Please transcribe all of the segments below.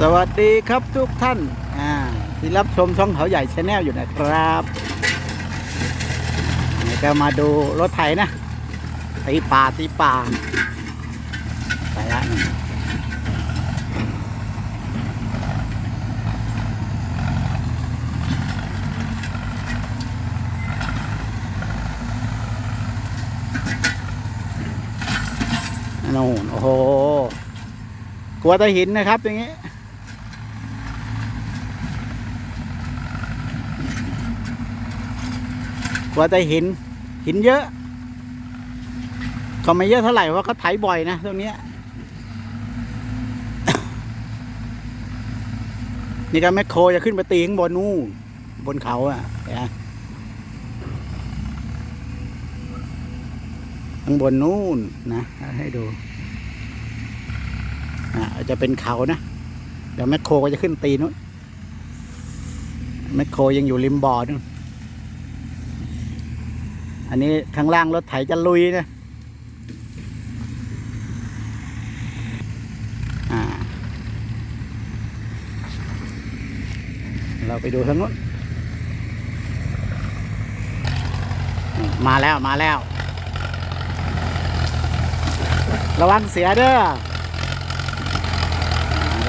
สวัสดีครับทุกท่านอ่าที่รับชมช่องเขาใหญ่ชาแนลอยู่นะครับนี่ก็มาดูรถไถนะตีป่าตีป่าไปละนี่โน่นโอ้โหกลัวตะหินนะครับอย่างนี้ กลัวแต่หิน หินเยอะ ก็ไม่เยอะเท่าไหร่เพราเขาไถบ่อยนะตรงนี้นี่ก็แมคโครจะขึ้นไปตีข้างบนนู่นบนเขาอะนไหมข้างบนนู่นนะ ให้ดูอะจะเป็นเขานะเดี๋ยวแมคโครก็จะขึ้นตีนู้นแมคโครยังอยู่ริมบ่อนู่น อันนี้ข้างล่างรถไถจะลุยนะเราไปดูทางนู้น มาแล้วมาแล้ว ระวังเสียเด้อ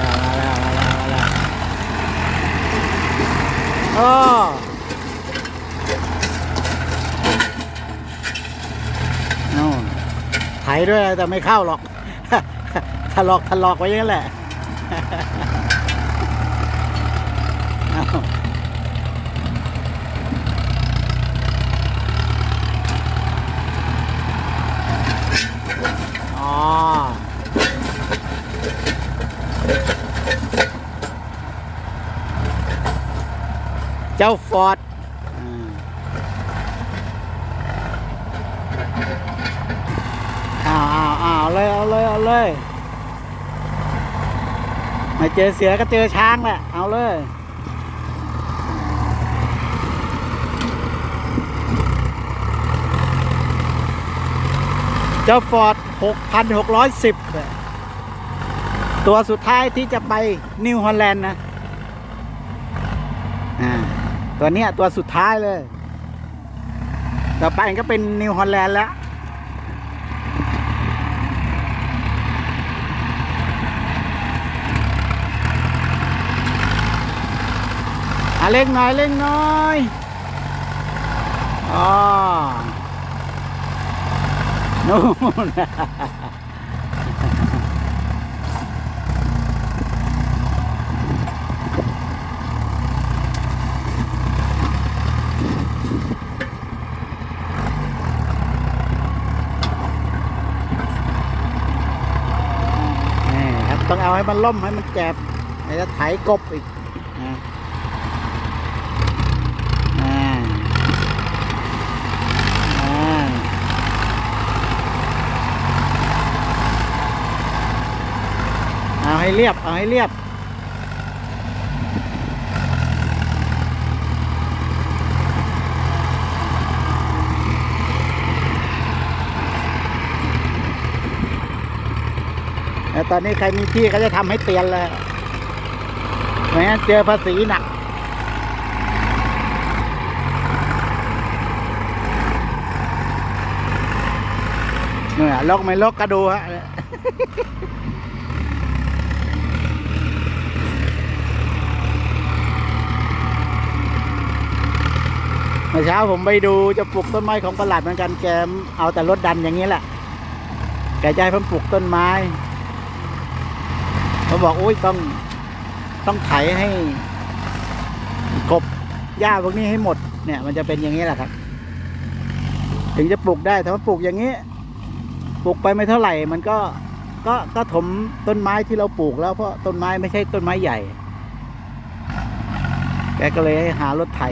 มาแล้วมาแล้วมาแล้วมาแล้วโอ้ นู่นไถด้วยแต่ไม่เข้าหรอกถลอกถลอกไว้ยังแหละเจ้าฟอร์ด เอาเลย เอาเลย เอาเลย ไม่เจอเสือก็เจอช้างแหละ เอาเลยเจ้าฟอร์ด 6,610อะตัวสุดท้ายที่จะไปนิวฮอลแลนด์นะ อ่า ตัวเนี้ยตัวสุดท้ายเลย ต่อไปก็เป็นนิวฮอลแลนด์แล้ว เล่งหน่อยเล่งหน่อยอ๋อนู่นนี่ครับต้องเอาให้มันล่มให้มันแกบเดี๋ยวจะไถกบอีกนะอ่าอ่า เอาให้เรียบ เอาให้เรียบ แต่ตอนนี้ใครมีที่เขาจะทำให้เตียนเลยไม่งั้นเจอภาษีหนักเนี่ยลกไม่ลกก็ดูฮะ เมื่อเช้าผมไปดูจะปลูกต้นไม้ของประหลัดเหมือนกันแกเอาแต่รถดันอย่างนี้แหละแกจะให้ผมปลูกต้นไม้เขาบอกโอ้ยต้องต้องไถให้กบหญ้าพวกนี้ให้หมดเนี่ย มันจะเป็นอย่างนี้แหละครับ ถึงจะปลูกได้แต่ว่าปลูกอย่างนี้ปลูกไปไม่เท่าไหร่ มันก็ก็ก็ถมต้นไม้ที่เราปลูกแล้วเพราะต้นไม้ไม่ใช่ต้นไม้ใหญ่ แกก็เลยหารถไถ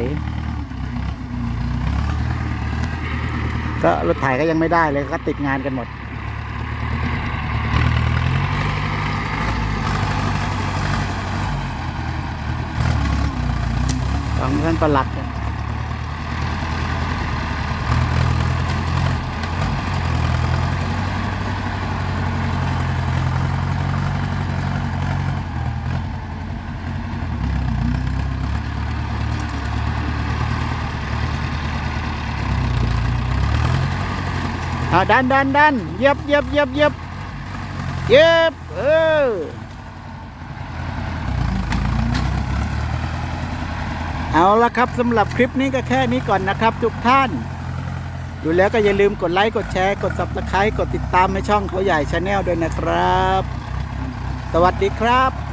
ก็รถถ่ายก็ยังไม่ได้เลยก็ติดงานกันหมด ของท่านประหลัด อาดันดันดันเย็บเย็บเย็บเย็บเย็บเออเอาละครับสำหรับคลิปนี้ก็แค่นี้ก่อนนะครับ ทุกท่าน ดูแล้วก็อย่าลืมกดไลค์กดแชร์กด subscribe กดติดตามให้ช่องเขาใหญ่ชาแนลด้วยนะครับ สวัสดีครับ